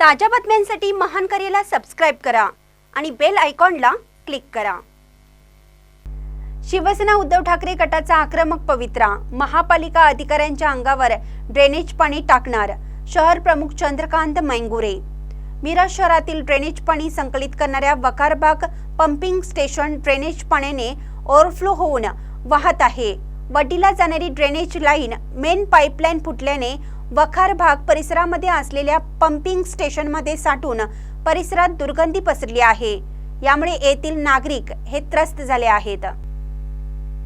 ताज्या बातम्यांसाठी महान करेला सबस्क्राईब करा आणि बेल आयकॉनला क्लिक करा. शिवसेना उद्धव ठाकरे गटाचा आक्रमक पवित्रा महापालिका अधिकाऱ्यांच्या अंगावर ड्रेनेज पाणी टाकणार शहर प्रमुख चंद्रकांत मैंगुरे. मिरज शहरातील ड्रेनेज पाणी संकलित करणाऱ्या वकारबाग पंपिंग स्टेशन ड्रेनेज पाण्याने ओव्हरफ्लो होऊन वाहत आहे. वडीला जाणारी ड्रेनेज लाईन मेन पाईपलाईन फुटल्याने वखार भाग परिसरामध्ये असलेल्या पंपिंग स्टेशनमध्ये साठून परिसरात दुर्गंधी पसरली आहे. यामुळे येथील नागरिक हे त्रस्त झाले आहेत.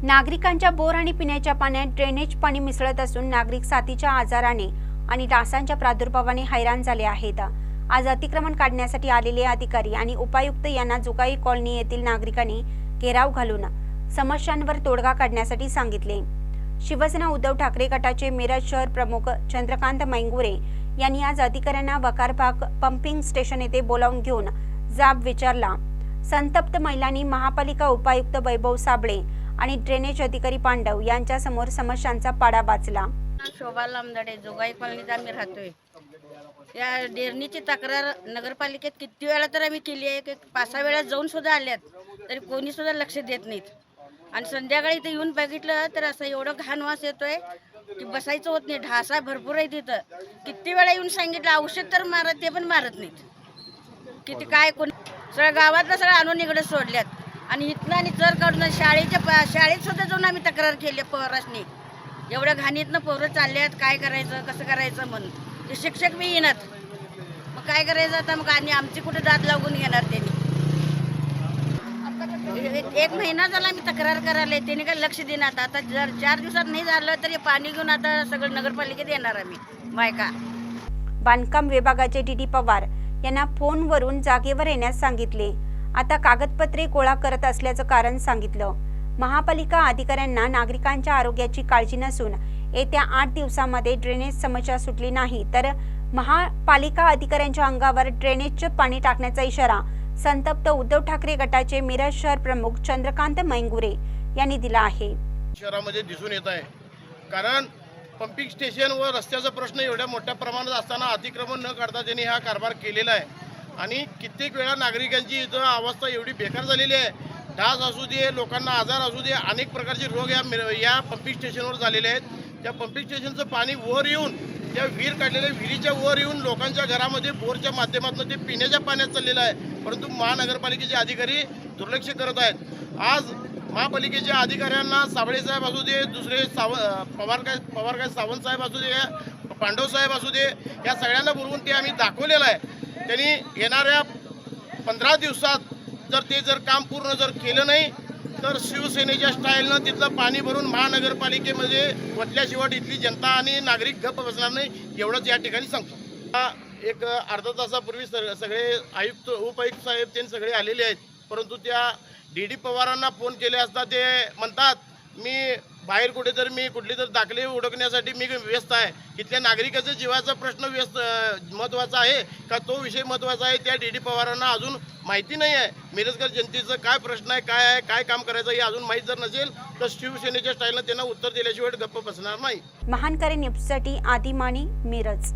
नागरिकांच्या बोर आणि पिण्याच्या पाण्यात ड्रेनेज पाणी मिसळत असून नागरिक साथीच्या आजाराने आणि डासांच्या प्रादुर्भावाने हैराण झाले आहेत. आज अतिक्रमण काढण्यासाठी आलेले अधिकारी आणि उपायुक्त यांना जुगाई कॉलनी येथील नागरिकांनी घेराव घालून समस्यांवर तोडगा काढण्यासाठी सांगितले. शिवसेना उद्धव ठाकरे गटाचे मिरज शहर प्रमुख चंद्रकांत मैंगुरे यांनी आज अधिकाऱ्यांना वकारबाग पंपिंग स्टेशन येथे बोलावून घेऊन जाब विचारला. संतप्त महिलांनी महापालिका उपायुक्त वैभव साबळे आणि ड्रेनेज अधिकारी पांडव यांच्या समोर समस्यांचा पाडा वाचला. शोभा लामदाडे जोगाई कॉलनीत आम्ही राहतोय. या डेरणीची तक्रार नगरपालिकेत किती वेळा तर आम्ही केली आहे की पाच सहा वेळा जाऊन सुद्धा आल्यात तरी कोणी सुद्धा लक्ष देत नाहीत. आणि संध्याकाळी इथं येऊन बघितलं तर असं एवढं घाण वास येतोय की बसायचं होत नाही. ढासा भरपूर आहे तिथं. किती वेळा येऊन सांगितलं औषध तर मारत ते पण मारत नाहीत. किती काय कोण सगळं गावातलं सगळं आणून इकडे सोडल्यात. आणि इथनं आणि जर काढून शाळेच्या शाळेत सुद्धा जाऊन आम्ही तक्रार केली पोरासनी. एवढ्या घाणीतनं पोरं चालल्यात काय करायचं कसं करायचं म्हणून. ते शिक्षक बी येणार मग काय करायचं आता? मग आणि आमची कुठे दात लागून घेणार त्यांनी? एक- महिना झाला मी तक्रार करायला त्यांनी काय लक्ष देणार आता. जर चार दिवसात नाही झालं तरी पाणी घेऊन आता सगळं नगरपालिकेत येणार आम्ही. बायका. बांधकाम विभागाचे डी डी पवार यांना फोनवरून जागेवर येण्यास सांगितले. आता कागदपत्रे गोळा करत असल्याचं कारण सांगितलं. महापालिका अधिकाऱ्यांना नागरिकांच्या आरोग्याची काळजी नसून येत्या आठ दिवसामध्ये ड्रेनेज समस्या सुटली नाही तर महापालिका अधिकाऱ्यांच्या अंगावर ड्रेनेजचं पाणी टाकण्याचा इशारा संतप्त उद्धव ठाकरे गटाचे मिरज शहर प्रमुख चंद्रकांत मैंगुरे यांनी दिला आहे. शहरामध्ये दिसून येत आहे. कारण पंपिंग स्टेशन व रस्त्याचा प्रश्न एवढ्या मोठ्या प्रमाणात असताना अतिक्रमण न करता त्यांनी हा कारभार केलेला आहे. आणि कित्येक वेळा नागरिकांची इथं अवस्था एवढी बेकार झालेली आहे. डास असू दे लोकांना आजार असू दे अनेक प्रकारचे रोग या मिर- या पंपिंग स्टेशनवर झालेले आहेत. त्या पंपिंग स्टेशनचं पाणी वर येऊन त्या विहीर काढलेल्या विहिरीच्या वर येऊन लोकांच्या घरामध्ये बोरच्या माध्यमातून ते पिण्याच्या पाण्यात चाललेलं आहे. परंतु महानगरपालिकेचे अधिकारी दुर्लक्ष करत आहेत. आज महापालिकेच्या अधिकाऱ्यांना साबळे साहेब असू दे दुसरे साव पवारकाय पवार काय पवार सावंत साहेब असू दे पांडव साहेब असू दे या सगळ्यांना बोलवून ते आम्ही दाखवलेलं आहे. त्यांनी येणाऱ्या पंधरा दिवसात जर ते जर काम पूर्ण जर केलं नाही तर शिवसेनेच्या स्टाईलनं तिथलं पाणी भरून महानगरपालिकेमध्ये वटल्याशिवाय इथली जनता आणि नागरिक गप्प बसणार नाही एवढंच या ठिकाणी सांगतो. एक अर्धा तासापूर्वी सग- सगळे आयुक्त उपायुक्त साहेब ते सगळे आलेले आहेत परंतु त्या डी डी पवारांना फोन केले असता ते म्हणतात मी बाहेर कुठे तर मी कुठली तर दाखले उडकण्यासाठी मी व्यस्त आहे. इथल्या नागरिकाचा जीवाचा प्रश्न व्यस्त महत्त्वाचा आहे का तो विषय महत्त्वाचा आहे त्या डी डी पवारांना अजून माहिती नाही आहे. मिरजकर जनतेचं काय प्रश्न आहे काय आहे काय काम करायचं हे अजून माहीत जर नसेल तर शिवसेनेच्या स्टाईलनं त्यांना उत्तर दिल्याशिवाय गप्प बसणार नाही. महानकरी न्यूजसाठी आदिमानी मिरज.